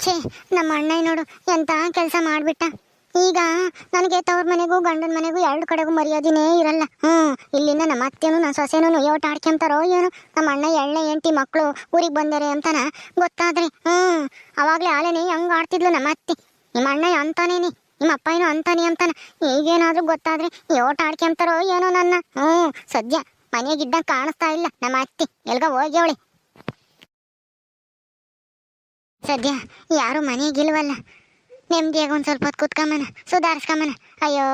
ಛೇ, ನಮ್ಮ ಅಣ್ಣ ನೋಡು ಎಂತ ಕೆಲಸ ಮಾಡ್ಬಿಟ್ಟ. ಈಗ ನನಗೆ ತವ್ರ ಮನೆಗೂ ಗಂಡನ ಮನೆಗೂ ಎರಡು ಕಡೆಗೂ ಮರ್ಯಾದಿನೇ ಇರಲ್ಲ. ಹ್ಮ್, ಇಲ್ಲಿಂದ ನಮ್ಮ ಅತ್ತೆನೂ ನನ್ನ ಸೊಸೆನು ಯೋಟ ಆಡ್ಕೊಂತಾರೋ ಏನೋ. ನಮ್ಮ ಅಣ್ಣ ಎಳ್ಳೆ ಎಂಟಿ ಮಕ್ಕಳು ಊರಿಗೆ ಬಂದರೆ ಅಂತನ ಗೊತ್ತಾದ್ರೆ, ಹ್ಮ್, ಅವಾಗ್ಲೇ ಆಲೇನೆ ಹಂಗೆ ಆಡ್ತಿದ್ಲು ನಮ್ಮ ಅತ್ತೆ. ನಿಮ್ಮ ಅಣ್ಣ ಅಂತಾನೇನಿ ನಿಮ್ಮ ಅಪ್ಪ ಅಂತಾನೆ ಅಂತಾನೆ. ಈಗೇನಾದ್ರೂ ಗೊತ್ತಾದ್ರೆ ಯೋಟ ಆಡ್ಕೊಂತಾರೋ ಏನೋ ನನ್ನ. ಹ್ಮ್, ಸದ್ಯ ಮನೆಗಿದ್ದಂಗೆ ಕಾಣಿಸ್ತಾ ಇಲ್ಲ ನಮ್ಮ ಅತ್ತೆ. ಎಲ್ಗ ಹೋಗ್ಯವಳೆ. ಸದ್ಯ ಯಾರು ಮನೆಗಿಲ್ವಲ್ಲ. ನೆಮ್ಮದಿಯಾಗ ಒಂದು ಸ್ವಲ್ಪ ಹೊತ್ತು ಕೂತ್ಕೊಂಬನ, ಸುಧಾರಿಸ್ಕೊಂಬನ. ಅಯ್ಯೋ,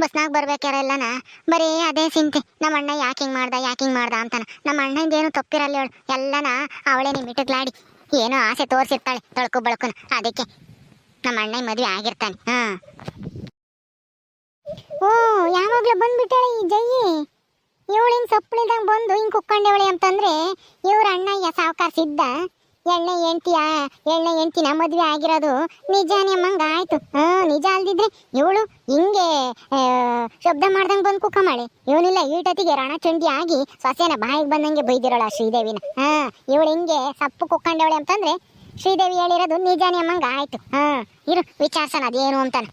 ಬಸ್ನಾಗ ಬರ್ಬೇಕಾರೆಲ್ಲನ ಬರೀ ಅದೇ ಚಿಂತೆ. ನಮ್ಮ ಅಣ್ಣ ಯಾಕೆ ಹಿಂಗೆ ಮಾಡ್ದ, ಯಾಕೆ ಹಿಂಗೆ ಮಾಡ್ದ ಅಂತಾನ. ನಮ್ಮ ಅಣ್ಣಂದೇನು ತಪ್ಪಿರಲ್ಲ ಹೇಳು. ಎಲ್ಲನ ಅವಳೇ ನಿಮಿಟಗ್ಲಾಡಿ ಏನೋ ಆಸೆ ತೋರಿಸಿರ್ತಾಳೆ ತಳ್ಕು ಬಳಕನ. ಅದಕ್ಕೆ ನಮ್ಮ ಅಣ್ಣ ಮದುವೆ ಆಗಿರ್ತಾನೆ. ಹಾ. ಓ ಯಾವಾಗ್ಲೂ ಬಂದ್ಬಿಟ್ಟಾಳೆ ಈ ಜಯ್ಯಿ ಇವಳಿನ್ ಸೊಪ್ಪಳಿದಂಗೆ ಬಂದು ಹಿಂಗ್ ಕುಕ್ಕೊಂಡವಳೆ ಅಂತಂದ್ರೆ ಇವ್ರ ಅಣ್ಣಯ್ಯ ಸಾವುಕಾರ ಸಿದ್ಧ ಎಣ್ಣೆ ಎಂಟಿಯ ಎಣ್ಣೆ ನಮ್ಮ ಮದುವೆ ಆಗಿರೋದು? ನಿಜಾನೇ ಅಮ್ಮಂಗ? ಆಯ್ತು. ಹಾ, ನಿಜ ಅಲ್ದಿದ್ರೆ ಇವಳು ಹಿಂಗೆ ಶಬ್ದ ಮಾಡ್ದಂಗ್ ಬಂದು ಕುಕ್ಕ ಮಾಡಿ ಇವನಿಲ್ಲ ಈಟತಿಗೆ ರಣ ಚಂಡಿ ಆಗಿ ಸೊಸೆನ ಬಾಯಿಗೆ ಬಂದಂಗೆ ಬೈದಿರೋಳ ಶ್ರೀದೇವಿನ. ಹಾ, ಇವಳು ಹಿಂಗೆ ಸಪ್ಪು ಕುಕ್ಕಂಡವಳೆ ಅಂತಂದ್ರೆ ಶ್ರೀದೇವಿ ಹೇಳಿರೋದು ನಿಜಾನೇ ಅಮ್ಮಂಗ? ಆಯ್ತು. ಹಾ, ಇರು ವಿಚಾರಸನ ಅದೇನು ಅಂತಾನೆ.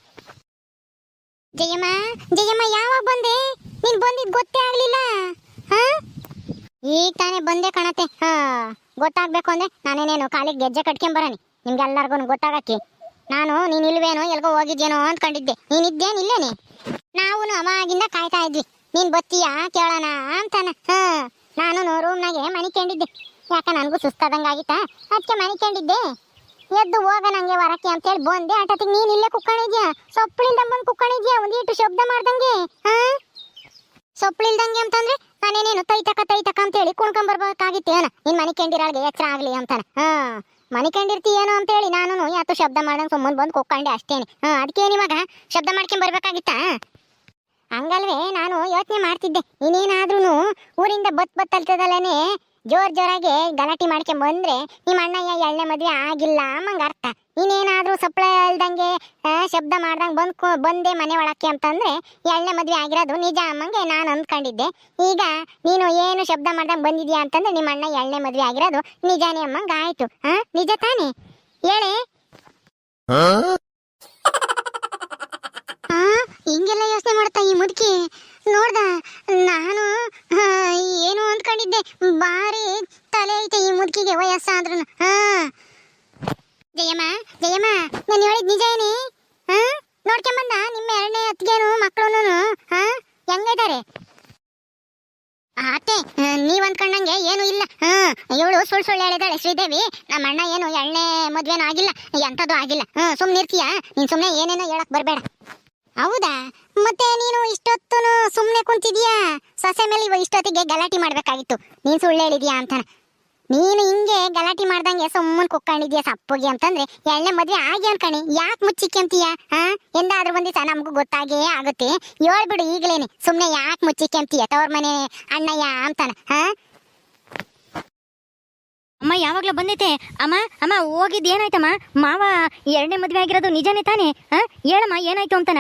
ಜಯಮ್ಮ ಜಯಮ್ಮ, ಯಾವಾಗ ಬಂದೆ? ನೀನ್ ಬಂದಿದ್ ಗೊತ್ತೇ ಆಗ್ಲಿಲ್ಲ. ಹಾ? ಈಗ ತಾನೇ ಬಂದೆ ಕಣತೆ. ಹಾ, ಗೊತ್ತಾಗ್ಬೇಕು ಅಂದ್ರೆ ನಾನೇನೇನು ಕಾಲಿಗೆ ಗೆಜ್ಜೆ ಕಟ್ಕೊಂಡ್ ಬರನಿ ನಿಮ್ಗೆಲ್ಲರಿಗೂ ಗೊತ್ತಾಗಕ್ಕೆ. ನಾನು, ನೀನ್ ಇಲ್ವೇನೋ ಎಲ್ಗೋ ಹೋಗಿದ್ಯೇನೋ ಅಂದ್ಕೊಂಡಿದ್ದೆ. ನೀನ್ ಇದ್ದೇನ್ ಇಲ್ಲೇನೆ? ನಾವು ಅವಾಗಿಂದ ಕಾಯ್ತಾ ಇದ್ವಿ. ನೀನ್ ಬತ್ತೀಯಾ ಕೇಳೋಣ ಅಂತಾನ. ಹಾ, ನಾನು ರೂಮ್ನಾಗೆ ಮನಿಕೊಂಡಿದ್ದೆ ಯಾಕ ನನಗೂ ಸುಸ್ತಾದಂಗ ಆಗಿತ್ತಾ? ಅದಕ್ಕೆ ಮನಿಕೊಂಡಿದ್ದೆ ಎದ್ದು ಹೋಗ ನಂಗೆ ಬರೋಕ್ಕೆ ಅಂತ ಹೇಳಿ ಬಂದೆ. ಆಟತಿಗೆ ನೀನ್ ಇಲ್ಲೇ ಕುಕ್ಕಣಿದ್ಯಾ ಸೊಪ್ಪಳಿಂದ ಬಂದು ಕುಕ್ಕಣಿದ್ಯಾ ಒಂದೀಟು ಶಬ್ದ ಮಾಡ್ದಂಗೆ. ಹಾ? ಸೊಪ್ಪಳಿಲ್ದಂಗೆ ಅಂತಂದ್ರೆ ನಾನೇನೇನು ತೈತಕ ತೈತಕ ಕುಣ್ಕೊಂಡ್ ಬರ್ಬೇಕಾಗಿತ್ತು ಏನ? ನಿನ್ ಮನೆ ಕೆಂಡಿರಾಳ್ಗೆ ಎಚ್ಚರ ಆಗ್ಲಿ ಅಂತಾನ. ಹಾ, ಮನೆ ಅಂತ ಅಂತೇಳಿ ನಾನು ಯಾತು ಶಬ್ದ ಮಾಡಂಗ್ ಸುಮ್ಮನೆ ಬಂದು ಕೊಕ್ಕಂಡೆ ಅಷ್ಟೇನೆ. ಹಾ ಅದಕ್ಕೆ ಇವಾಗ? ಶಬ್ದ ಮಾಡ್ಕೊಂಡ್ ಬರ್ಬೇಕಾಗಿತ್ತ ಹಂಗಲ್ವೇ, ನಾನು ಯೋಚನೆ ಮಾಡ್ತಿದ್ದೆ. ಇನ್ನೇನಾದ್ರೂ ಊರಿಂದ ಬತ್ ಬತ್ ಅಲ್ತದಲ್ಲೇ ಜೋರ್ ಜೋರಾಗಿ ಗಲಾಟೆ ಮಾಡ್ಕೊಂಡ್ ಬಂದ್ರೆ ನಿಮ್ಮ ಅಣ್ಣಯ್ಯ ಎಳ್ಳೆ ಮದ್ವೆ ಆಗಿಲ್ಲ ಅಮ್ಮಂಗ ಅರ್ಥ. ಇನ್ನೇನಾದ್ರೂ ಸಪ್ಳ ಇಲ್ದಂಗೆ ಶಬ್ದ ಮಾಡ್ದಂಗೆ ಬಂದ್ ಬಂದೆ ಮನೆ ಒಳಕ್ಕೆ ಅಂತಂದ್ರೆ ಎಳ್ಳೆ ಮದ್ವೆ ಆಗಿರೋದು ನಿಜ ಅಮ್ಮಂಗೆ ನಾನು ಅಂದ್ಕೊಂಡಿದ್ದೆ. ಈಗ ನೀನು ಏನು ಶಬ್ದ ಮಾಡ್ದಂಗೆ ಬಂದಿದ್ಯಾ ಅಂತಂದ್ರೆ ನಿಮ್ಮ ಅಣ್ಣ ಎಳ್ಳೆ ಮದ್ವೆ ಆಗಿರೋದು ನಿಜಾನೇ ಅಮ್ಮಂಗ ಆಯ್ತು. ಹಾ ನಿಜ ತಾನೇ? ಹೇಳೆ? ಹಿಂಗೆಲ್ಲ ಯೋಚನೆ ಮಾಡ್ತಾ ಈ ಮುದುಕಿ? ನೋಡ್ದ, ನಾನು ಏನು ಅಂದ್ಕೊಂಡಿದ್ದೆ? ಬಾರಿ ತಲೆ ಐತೆ ಈ ಮುದುಕಿಗೆ ವಯಸ್ಸಾದ್ರೂ. ಹಾ. ಜಯಮ್ಮ ಜಯಮ್ಮ, ನಾನು ಹೇಳಿದ್ ನಿಜ ಏನಿ? ಹಾ? ನೋಡ್ಕೊಂಬಂದ, ನಿಮ್ಮ ಎರಡನೇ ಅತ್ತಿಗೆನು ಮಕ್ಕಳು ಹಾ? ಹೆಂಗಿದ್ದಾರೆ ಅತ್ತೆ ನೀವ್ ಅಂದ್ಕೊಂಡಂಗೆ ಏನು ಇಲ್ಲ. ಹಾ, ಇವಳು ಸುಳ್ಳು ಸುಳ್ಳು ಹೇಳಿದಾಳೆ ಶ್ರೀದೇವಿ. ನಮ್ಮ ಅಣ್ಣ ಏನು ಎಣ್ಣೆ ಮದ್ವೆನೂ ಆಗಿಲ್ಲ, ಎಂಥದ್ದು ಆಗಿಲ್ಲ. ಹ್ಮ್ ಇರ್ತೀಯ ನೀನ್ ಸುಮ್ನೆ ಏನೇನೋ ಹೇಳಕ್ ಬರ್ಬೇಡ. ಹೌದಾ? ಮತ್ತೆ ನೀನು ಇಷ್ಟೊತ್ತು ಸುಮ್ಮನೆ ಕುಂತಿದ್ಯಾ? ಸೊಸೆ ಮೇಲೆ ಇಷ್ಟೊತ್ತಿಗೆ ಗಲಾಟೆ ಮಾಡ್ಬೇಕಾಗಿತ್ತು. ನೀನು ಸುಳ್ಳು ಹೇಳಿದ್ಯಾ ಅಂತ ನೀನು ಹಿಂಗೆ ಗಲಾಟೆ ಮಾಡ್ದಂಗೆ ಸುಮ್ಮನೆ ಕುಕ್ಕೊಂಡಿದ್ಯಾ ಸಪ್ಪಗೆ ಅಂತಂದ್ರೆ ಎಣ್ಣೆ ಮದುವೆ ಆಗಿ ಅನ್ಕಣಿ ಯಾಕೆ ಮುಚ್ಚಿಕ್ಯಂತೀಯ ಹಾ ಎಂದಾದ್ರೂ ಒಂದಿವಸ ನಮಗೂ ಗೊತ್ತಾಗೇ ಆಗುತ್ತೆ. ಹೇಳ್ಬಿಡು ಈಗಲೇನೆ ಸುಮ್ಮನೆ ಯಾಕೆ ಮುಚ್ಚಿಕ್ಯಂತೀಯ ತವ್ರ ಮನೆ ಅಣ್ಣಯ್ಯ ಅಂತಾನ? ಹಾ ಅಮ್ಮ, ಯಾವಾಗ್ಲೂ ಬಂದೈತೆ ಅಮ್ಮ ಅಮ್ಮ ಹೋಗಿದ್ ಏನಾಯ್ತಮ್ಮ? ಮಾವ ಎರಡನೇ ಮದುವೆ ಆಗಿರೋದು ನಿಜನೇ ತಾನೇ? ಹೇಳಮ್ಮ, ಏನಾಯ್ತು ಅಂತನ?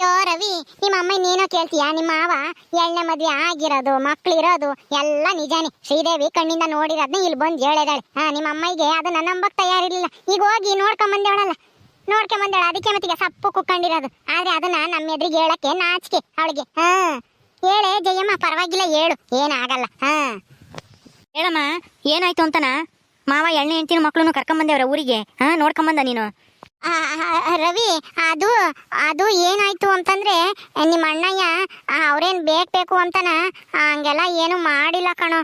ಯೋ, ರವಿ, ನಿಮ್ಮ ಅಮ್ಮ ಇನ್ನೇನೋ ಕೇಳ್ತೀಯ? ನಿಮ್ಮ ಮಾವ ಎಣ್ಣೆ ಮದುವೆ ಆಗಿರೋದು, ಮಕ್ಳಿರೋದು ಎಲ್ಲ ನಿಜಾನೇ. ಶ್ರೀದೇವಿ ಕಣ್ಣಿಂದ ನೋಡಿರೋದ್ನ ಇಲ್ಲಿ ಬಂದು ಹೇಳಿದಾಳೆ. ಹಾ, ನಿಮ್ಮ ಅಮ್ಮಗೆ ಅದನ್ನ ನಂಬಕ್ ತಯಾರಿರ್ಲಿಲ್ಲ. ಈಗ ಹೋಗಿ ನೋಡ್ಕೊಂಬಂದೇವಳಲ್ಲ. ನೋಡ್ಕೊಂಬಂದೇಳ ಅದಕ್ಕೆ ಮತ್ತೀಗ ಸಪ್ಪು ಕುಕ್ಕೊಂಡಿರೋದು. ಆದ್ರೆ ಅದನ್ನ ನಮ್ಮ ಎದುರಿಗೆ ಹೇಳಕ್ಕೆ ನಾಚಿಕೆ ಅವಳಿಗೆ. ಹಾ. ಹೇಳೆ, ಜಯಮ್ಮ, ಪರವಾಗಿಲ್ಲ, ಹೇಳು. ಏನಾಗಲ್ಲ. ಹಾ. ಹೇಳಮ್ಮ, ಏನಾಯ್ತು ಅಂತನ? ಮಾವ ಎಣ್ಣೆ ಹೆಂಡ್ತಿನ ಮಕ್ಳನ್ನು ಅವರ ಊರಿಗೆ. ಹಾ, ನೋಡ್ಕೊಂಬಂದ ನೀನು. ರವಿ, ಅದು ಅದು ಏನಾಯ್ತು ಅಂತಂದ್ರೆ, ನಿಮ್ಮ ಅಣ್ಣಯ್ಯ ಅವ್ರೇನ್ ಬೇಕ್ ಅಂತನ? ಹಂಗೆಲ್ಲ ಏನು ಮಾಡಿಲ್ಲ ಕಣೋ.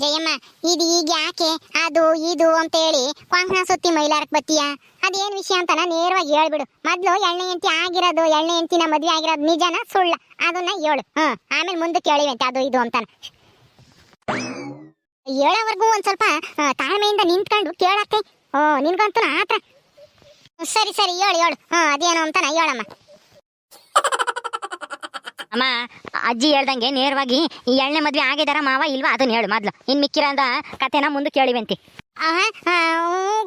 ಜಯಮ್ಮ, ಇದು ಈಗ ಯಾಕೆ? ಅದು, ಇದು ಅಂತ ಹೇಳಿ ಕೊಂಕಣ ಸುತ್ತಿ ಮೈಲಾರಕ್ಕೆ ಬತ್ತೀಯ? ಅದೇನ್ ವಿಷಯ ಅಂತನ? ನೇರವಾಗಿ ಹೇಳ್ಬಿಡು. ಮೊದ್ಲು ಎಣ್ಣೆ ಎಂತಿ ಆಗಿರೋದು, ಎಣ್ಣೆ ಎಂತಿನ ಮದ್ವೆ ಆಗಿರೋದು ನಿಜನ ಸುಳ್ಳ? ಅದನ್ನ ಹೇಳು. ಹ್ಮ್, ಆಮೇಲೆ ಮುಂದಕ್ಕೆ ಹೇಳಿವಂತೆ ಅದು, ಇದು ಅಂತಾನ. ಹೇಳೋವರೆಗೂ ಒಂದ್ ಸ್ವಲ್ಪ ತಾಳ್ಮೆಯಿಂದ ನಿಂತ್ಕೊಂಡು ಕೇಳತ್ತೆ ಓ, ನಿನ್ಗಂತೂ ಆತ್ರ. ಸರಿ ಸರಿ ಹೇಳು ಹೇಳು ಹಾ, ಅದೇನು ಅಂತಾನ ಹೇಳಮ್ಮ ಅಮ್ಮ, ಅಜ್ಜಿ ಹೇಳ್ದಂಗೆ ನೇರವಾಗಿ ಈ ಎಳ್ಳೆ ಮದ್ವೆ ಆಗಿದಾರ ಮಾವ ಇಲ್ವಾ ಅದನ್ನ ಹೇಳು ಮೊದ್ಲು. ಇನ್ ಮಿಕ್ಕಿರಂದ ಕತೆನ ಮುಂದೆ ಕೇಳಿವಂತಿ.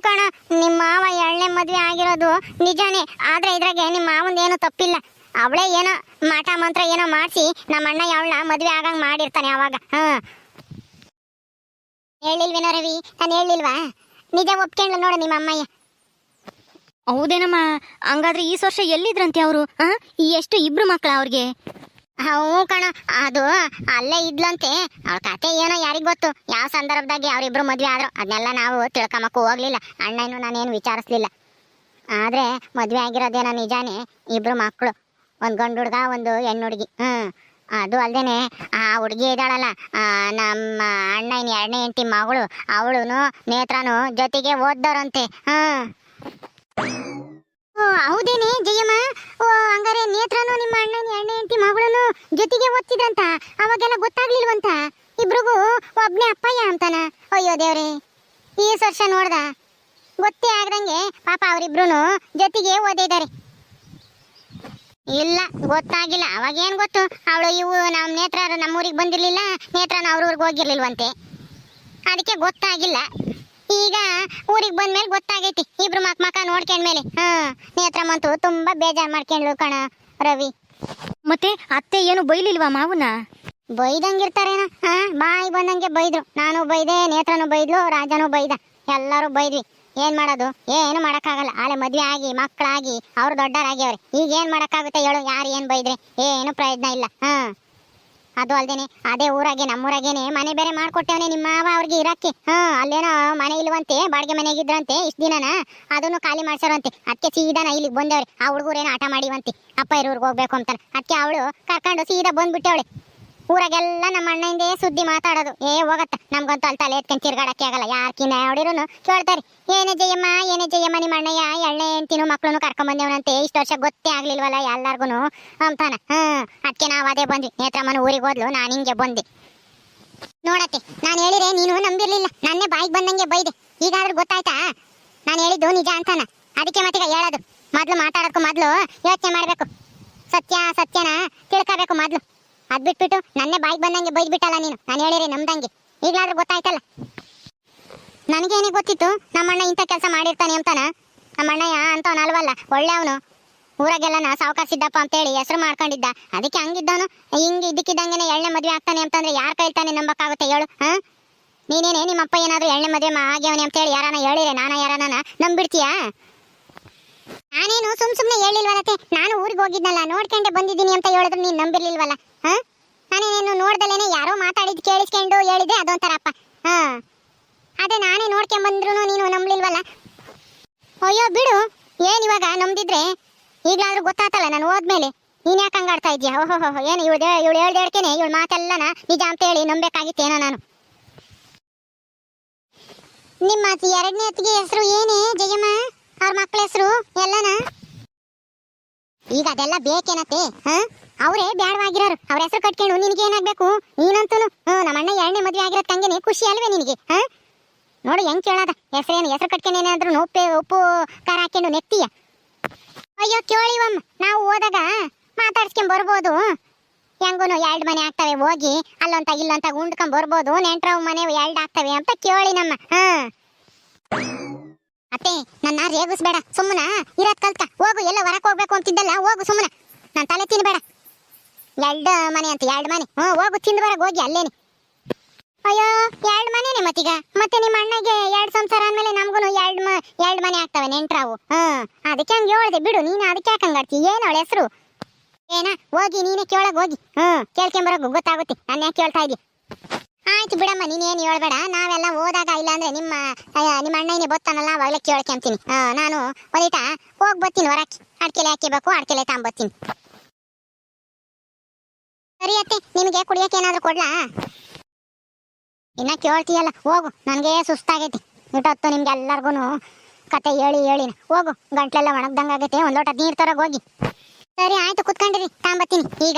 ಕಣ. ನಿಮ್ಮ ಮಾವ ಎಳ್ಳೆ ಮದ್ವೆ ಆಗಿರೋದು ನಿಜಾನೇ, ಆದ್ರೆ ಇದ್ರಾಗೆ ನಿಮ್ಮ ಮಾವಂದೇನು ತಪ್ಪಿಲ್ಲ. ಅವಳೇ ಏನೋ ಮಾಟ ಮಂತ್ರ ಏನೋ ಮಾಡಿಸಿ ನಮ್ಮ ಅಣ್ಣ ಅವಳನ್ನ ಮದ್ವೆ ಆಗಂಗ್ ಮಾಡಿರ್ತಾನೆ ಅವಾಗ. ಹಾ. ಹೇಳಿಲ್ವೇನೋ ರವಿ? ನಾನು ಹೇಳಿಲ್ವಾ? ನಿಜ ಒಪ್ಕೊಂಡ್ಲು ನೋಡು ನಿಮ್ಮ ಅಮ್ಮಯ್ಯ. ಹೌದೇನಮ್ಮ? ಹಂಗಾದ್ರೆ ಈ ವರ್ಷ ಎಲ್ಲಿದ್ರಂತೆ ಅವರು? ಎಷ್ಟು ಇಬ್ರು ಮಕ್ಕಳ ಅವ್ರಿಗೆ? ಹ್ಞೂ ಕಣ ಅದು ಅಲ್ಲೇ ಇದ್ಲಂತೆ. ಅವ್ರ ಕತೆ ಏನೋ ಯಾರಿಗ್ ಗೊತ್ತು. ಯಾವ ಸಂದರ್ಭದಾಗೆ ಅವ್ರಿಬ್ರು ಮದ್ವೆ ಆದ್ರು ಅದನ್ನೆಲ್ಲ ನಾವು ತಿಳ್ಕೊಂಬಕ್ಕೂ ಹೋಗ್ಲಿಲ್ಲ. ಅಣ್ಣನು ನಾನೇನು ವಿಚಾರಿಸ್ಲಿಲ್ಲ. ಆದ್ರೆ ಮದ್ವೆ ಆಗಿರೋದೇನೋ ನಿಜಾನೇ ಇಬ್ರು ಮಕ್ಕಳು. ಒಂದು ಗಂಡು ಹುಡುಗ ಒಂದು ಹೆಣ್ಣು ಹುಡುಗಿ. ಹ್ಮ್. ಅದು ಅಲ್ದೇನೆ, ಆ ಹುಡುಗಿ ಇದ್ದಾಳಲ್ಲ ನಮ್ಮ ಅಣ್ಣನ ಎರಡನೇ ಹೆಂಡತಿ ಮಗಳು ಅವಳು ನೇತ್ರನು ಜೊತೆಗೆ ಓದ್ದೋರಂತೆ ಓ, ಹೌದೇನೆ ಜಯಮ್ಮ? ಓ, ಹಂಗಾರೆ ನೇತ್ರನು ನಿಮ್ಮ ಅಣ್ಣನ ಎರಡನೇ ಹೆಂಡತಿ ಮಗಳನು ಜೊತೆಗೆ ಓದ್ತಿದ್ರಂತ? ಅವಾಗೆಲ್ಲ ಗೊತ್ತಾಗ್ಲಿಲ್ವಂತ? ಇಬ್ರಿಗೂ ಒಬ್ನೇ ಅಪ್ಪಯ್ಯ ಅಂತಾನ? ಅಯ್ಯೋ ದೇವ್ರಿ, ಈ ವರ್ಷ ನೋಡ್ದ, ಗೊತ್ತೇ ಆಗ್ದಂಗೆ ಪಾಪ ಅವರಿಬ್ರು ಜೊತೆಗೆ ಓದಿದ್ದಾರೆ ಇಲ್ಲ ಗೊತ್ತಾಗಿಲ್ಲ. ಅವಾಗೇನ್ ಗೊತ್ತು? ಅವಳು ಇವು ನಮ್ಮ ನೇತ್ರ ನಮ್ಮೂರಿಗೆ ಬಂದಿರಲಿಲ್ಲ ನೇತ್ರನ ಅವ್ರ ಊರಿಗೆ ಹೋಗಿರ್ಲಿಲ್ವಂತೆ. ಅದಕ್ಕೆ ಗೊತ್ತಾಗಿಲ್ಲ. ಈಗ ಊರಿಗೆ ಬಂದ್ಮೇಲೆ ಗೊತ್ತಾಗೈತಿ. ಇಬ್ರು ಮಕ್ ಮಕ ನೋಡ್ಕೊಂಡ್ಮೇಲೆ. ಹಾ ನೇತ್ರಮ್ಮಂತೂ ತುಂಬಾ ಬೇಜಾರ್ ಮಾಡ್ಕೊಂಡ್ಲು ಕಣ ರವಿ. ಮತ್ತೆ ಅತ್ತೆ ಏನು ಬೈಲಿಲ್ವಾ ಮಾವನ? ಬೈದಂಗಿರ್ತಾರೇನ? ಹಾ ಬಾಯಿ ಬಂದಂಗೆ ಬೈದ್ರು. ನಾನು ಬೈದೆ ನೇತ್ರನು ಬೈದ್ಲು ರಾಜನು ಬೈದ. ಎಲ್ಲರೂ ಬೈದ್ವಿ. ಏನ್ ಮಾಡೋದು? ಏನು ಮಾಡಕ್ಕಾಗಲ್ಲ. ಆಲೆ ಮದ್ವೆ ಆಗಿ, ಮಕ್ಕಳಾಗಿ, ಅವ್ರು ದೊಡ್ಡರಾಗ್ಯವ್ರೆ ಈಗ ಏನ್ ಮಾಡಕ್ಕಾಗುತ್ತೆ ಹೇಳು? ಯಾರು ಏನ್ ಬೈದ್ರೆ? ಏನು ಪ್ರಯೋಜನ ಇಲ್ಲ. ಹಾ. ಅದು ಅಲ್ದೇನೆ, ಅದೇ ಊರಾಗೆ, ನಮ್ಮೂರಾಗೇನೆ, ಮನೆ ಬೇರೆ ಮಾಡ್ಕೊಟ್ಟವನೆ ನಿಮ್ಮ ಮಾವ ಅವ್ರಿಗೆ ಇರಕ್ಕೆ. ಹಾ, ಅಲ್ಲೇನೋ ಮನೆ ಇಲ್ವಂತೆ, ಬಾಡಿಗೆ ಮನೆಗಿದ್ರಂತೆ ಇಷ್ಟ ದಿನನ? ಅದನ್ನು ಖಾಲಿ ಮಾಡ್ಸಾರಂತೆ. ಅದಕ್ಕೆ ಸೀದಾ ನಾ ಇಲ್ಲಿಗೆ ಬಂದವ್ರೆ. ಆ ಹುಡುಗರೇನೋ ಆಟ ಮಾಡಿವಂತೆ. ಅಪ್ಪ ಇರೋರ್ಗೆ ಹೋಗ್ಬೇಕು ಅಂತಾನೆ. ಅದಕ್ಕೆ ಅವಳು ಕರ್ಕೊಂಡು ಸೀದಾ ಬಂದ್ಬಿಟ್ಟವಳೆ. ಊರಾಗೆಲ್ಲ ನಮ್ಮ ಅಣ್ಣಂದೇ ಸುದ್ದಿ ಮಾತಾಡೋದು. ಏ, ಹೋಗತ್ತ. ನಮ್ಗಂತೂ ಅಲ್ಲಿ ತಲೆ ಎತ್ಕೊಂಡು ತಿರ್ಗಾಡಕ್ಕೆ ಆಗಲ್ಲ. ಯಾರ್ಕಿನ ಯಾವ್ದಿರೂ ಕೇಳ್ತಾರೆ. ಏನೇ ಜಯಮ್ಮ ಏನೇ ಜಯಮ್ಮ ನಿಮ್ಮ ಅಣ್ಣಯ್ಯ ಎಳ್ಳೆ ಹೆಂಡ್ತಿನೂ ಮಕ್ಳನ್ನು ಕರ್ಕೊಂಬಂದೇವನಂತೆ. ಇಷ್ಟು ವರ್ಷ ಗೊತ್ತೇ ಆಗ್ಲಿಲ್ವಲ್ಲ ಎಲ್ಲಾರ್ಗುನು? ಅಂತಾನ. ಹ್ಮ್ ಅದಕ್ಕೆ ನಾವು ಅದೇ ಬಂದ್ವಿ. ನೇತ್ರಮ್ಮನ ಊರಿಗೆ ಹೋದ್ಲು, ನಾನು ಹಿಂಗೆ ಬಂದೆ. ನೋಡತ್ತೆ, ನಾನು ಹೇಳಿದ್ರೆ ನೀನು ನಂಬಿರ್ಲಿಲ್ಲ. ನನ್ನೇ ಬಾಯಿಗೆ ಬಂದಂಗೆ ಬೈದೆ. ಈಗಾದ್ರೂ ಗೊತ್ತಾಯ್ತಾ? ನಾನು ಹೇಳಿದ್ದು ನಿಜ ಅಂತಾನ. ಅದಕ್ಕೆ ಮತ್ತೆ ಹೇಳೋದು. ಮೊದ್ಲು ಮಾತಾಡೋಕ್ಕೂ ಮೊದ್ಲು ಯೋಚನೆ ಮಾಡಬೇಕು. ಸತ್ಯ, ಸತ್ಯನ? ತಿಳ್ಕೋಬೇಕು ಮೊದ್ಲು. ಅದ್ ಬಿಟ್ಬಿಟ್ಟು ನನ್ನೇ ಬಾಯಿಗೆ ಬಂದಂಗೆ ಬೈದ್ಬಿಟ್ಟಲ್ಲ ನೀನು. ನಾನು ಹೇಳಿರಿ ನಮ್ದಂಗೆ. ಈಗಲಾದ್ರೂ ಗೊತ್ತಾಯ್ತಲ್ಲ? ನನಗೇನೇ ಗೊತ್ತಿತ್ತು? ನಮ್ಮಣ್ಣ ಇಂಥ ಕೆಲಸ ಮಾಡಿರ್ತಾನೆ ಅಂತಾನ? ನಮ್ಮಣ್ಣಯ್ಯ ಅಂತವನ ಅಲ್ವಲ್ಲ? ಒಳ್ಳೆ ಅವನು ಊರಾಗೆಲ್ಲ ನಾ ಸಾವುಕಾರ ಸಿದ್ದಪ್ಪ ಅಂತೇಳಿ ಹೆಸರು ಮಾಡ್ಕೊಂಡಿದ್ದ. ಅದಕ್ಕೆ ಹಂಗಿದ್ದವನು. ಹಿಂಗೆ ಇದ್ದಕ್ಕಿದ್ದಂಗೆನೆ ಎಳ್ಳೆ ಮದುವೆ ಆಗ್ತಾನೆ ಅಂತಂದ್ರೆ ಯಾರು ಕೈತಾನೆ ನಂಬಕ್ಕಾಗುತ್ತೆ ಹೇಳು, ಹಾ? ನೀನೇನೇ ನಿಮ್ಮ ಅಪ್ಪ ಏನಾದ್ರು ಎಳ್ಳೆ ಮದುವೆ ಆಗ್ಯವನೇ ಅಂತೇಳಿ ಯಾರನ್ನ ಹೇಳಿರೆ? ನಾನ ಯಾರನ್ನ? ನಂಬಿಡ್ತೀಯಾ? ನಾನೇನು ಸುಮ್ ಸುಮ್ನೆ ಹೇಳಿಲ್ವಲ್ಲತ್ತೆ ನಾನು ಊರಿಗೆ ಹೋಗಿದ್ನಲ್ಲ, ನೋಡ್ಕೊಂಡೆ ಬಂದಿದ್ದೀನಿ ಅಂತ ಹೇಳಿದ್ರೆ ನೀನ್ ನಂಬಿರ್ಲಿಲ್ವಲ್ಲ? ಹಾ? ಏನು ನೋಡ್ದಲೇನೆ ಯಾರೋ ಮಾತಾಡಿದ್ ಕೇಳಿಸ್ಕೊಂಡು ಹೇಳಿದೆ ಅದೊಂಥರಪ್ಪ. ಹಾ. ಅದೇ ನಾನೇ ನೋಡ್ಕೊಂಡ್ ಬಂದ್ರು ನೀನು ನಂಬ್ಲಿಲ್ವಲ್ಲ? ಅಯ್ಯೋ, ಬಿಡು. ಏನ್ ಇವಾಗ ನಂಬಿದ್ರೆ ಈಗ್ಲಾದ್ರೂ ಗೊತ್ತಾತಲ್ಲ ನಾನು ಹೋದ್ಮೇಲೆ. ನೀನ್ ಯಾಕೆ ಹಂಗಾಡ್ತಾ ಇದ್ಯಾ ಓಹೋ ಏನು ಇವಳು ಇವಳು ಹೇಳ್ದೇಳ್ಕೇನೆ ಇವಳು ಮಾತೆಲ್ಲನ ನಿಜ ಅಂತ ಹೇಳಿ ನಂಬೇಕಾಗಿತ್ತೇನೋ ನಾನು. ನಿಮ್ಮ ಎರಡನೇ ಅತ್ತಿಗೆ ಹೆಸರು ಏನೇ, ಜಯಮ್ಮ? ಅವ್ರ ಮಕ್ಕಳ ಹೆಸರು ಎಲ್ಲನ? ಈಗ ಅದೆಲ್ಲ ಬೇಕೇನತ್ತೆ, ಹಾ? ಅವರೇ ಬ್ಯಾಡವಾಗಿರೋರು. ಅವ್ರ ಹೆಸರು ಕಟ್ಕೊಂಡು ನಿನಗೆ ಏನಾಗ್ಬೇಕು ನೀನಂತೂ ನಮ್ಮ ಅಣ್ಣ ಎರಡನೇ ಮದುವೆ ಆಗಿರೋದು ಖುಷಿ ಅಲ್ವೇ ನಿನಗೆ, ಹಾ? ನೋಡು, ಹೆಂಗ್ ಕೇಳೋದ? ಹೆಸರೇನು, ಹೆಸರು ಕಟ್ಕೊಂಡು ಏನಾದ್ರು ಉಪ್ಪು ಉಪ್ಪು ಖಾರ ಹಾಕೊಂಡು ನೆತ್ತೀಯ? ಅಯ್ಯೋ, ಕೇಳಿವಮ್ಮ, ನಾವು ಹೋದಾಗ ಮಾತಾಡ್ಸ್ಕೊಂಡ್ ಬರ್ಬೋದು. ಹೆಂಗೂನು ಎರಡು ಮನೆ ಆಗ್ತವೆ, ಹೋಗಿ ಅಲ್ಲೊಂತ ಇಲ್ಲೊಂತ ಉಂಡ್ಕೊಂಡ್ ಬರ್ಬೋದು. ನೆಂಟ್ರವ್ ಮನೆ ಎರಡು ಆಗ್ತವೆ ಅಂತ ಕೇಳಿ ನಮ್ಮ ಹಾ? ಅತ್ತೆ ನನ್ನ ರೇಗಿಸ್ಬೇಡ. ಸುಮ್ಮನ ಇರೋದ್ ಕಲ್ತ ಹೋಗು, ಎಲ್ಲ ಹೊರಕ್ ಹೋಗ್ಬೇಕು ಅಂತಿದ್ದಲ್ಲ, ಹೋಗು ಸುಮ್ಮನ ನಾನು ತಲೆ ತಿನ್ಬೇಡ. ಎರಡು ಮನೆ ಅಂತ, ಎರಡು ಮನೆ. ಹೋಗು ತಿಂದು ಬರ ಹೋಗಿ ಅಲ್ಲೇನೆ. ಅಯ್ಯೋ, ಎರಡ್ ಮನೆನೇ ಮತ್ತೀಗ? ಮತ್ತೆ ನಿಮ್ಮ ಅಣ್ಣಗೆ ಎರಡು ಸಂಸಾರ ಅಂದ್ಮೇಲೆ ನಮ್ಗೂ ಎರಡು ಮ, ಎರಡು ಮನೆ ಆಗ್ತವೆ, ನೆಂಟ್ರಾವು. ಅದಕ್ಕೆ ಹಂಗೆ ಹೇಳ್ದೆ, ಬಿಡು, ನೀನು ಅದಕ್ಕೆ ಯಾಕೆ ಹಂಗಾಡ್ತಿ ಏನು ಅವಳ ಹೆಸರು? ಏನ? ಹೋಗಿ, ನೀನೇ ಕೇಳಕ್ ಹೋಗಿ. ಹ್ಮ್ ಕೇಳ್ಕೊಂಬರೋಗು ಗೊತ್ತಾಗುತ್ತೆ. ನಾನು ಯಾಕೆ ಕೇಳ್ತಾ ಇದ್ದಿ ಆಯ್ತು ಬಿಡಮ್ಮ ನೀನೇನು ಹೇಳ್ಬೇಡ. ನಾವೆಲ್ಲ ಹೋದಾಗ ಇಲ್ಲ ಅಂದ್ರೆ ನಿಮ್ಮ ನಿಮ್ಮ ಅಣ್ಣನೇ ಬತ್ತಾನಲ್ಲ ಅವಾಗಲೇ ಕೇಳ್ಕೊಂತೀನಿ ನಾನು ಒಂದಿಟ ಹೋಗ್ ಬರ್ತೀನಿ ಹೊರಕ್ಕೆ. ಅಡ್ಕೆಲೆ ಹಾಕಿಬೇಕು, ಅಡ್ಕೆಲೆ ತಾಂಬತ್ತೀನಿ ಸರಿ ಅತ್ತೆ, ನಿಮಗೆ ಕುಡಿಯಕ್ಕೆ ಏನಾದ್ರು ಕೊಡ್ಲಾ? ಇನ್ನ ಕೇಳ್ತೀಯಲ್ಲ, ಹೋಗು. ನನಗೆ ಸುಸ್ತಾಗೈತಿ. ಇಟ್ಟೊತ್ತು ನಿಮ್ಗೆ ಎಲ್ಲರಿಗೂ ಕತೆ ಹೇಳಿ ಹೇಳಿ. ಹೋಗು, ಗಂಟ್ಲೆಲ್ಲ ಒಣಗ್ದಂಗಾಗೈತೆ. ಒಂದು ಲೋಟ ನೀರು ತರೋಗಿ ಹೋಗಿ. ಸರಿ, ಆಯ್ತು, ಕುತ್ಕೊಂಡಿರಿ. ತಾಂಬತ್ತೀನಿ ಈಗ.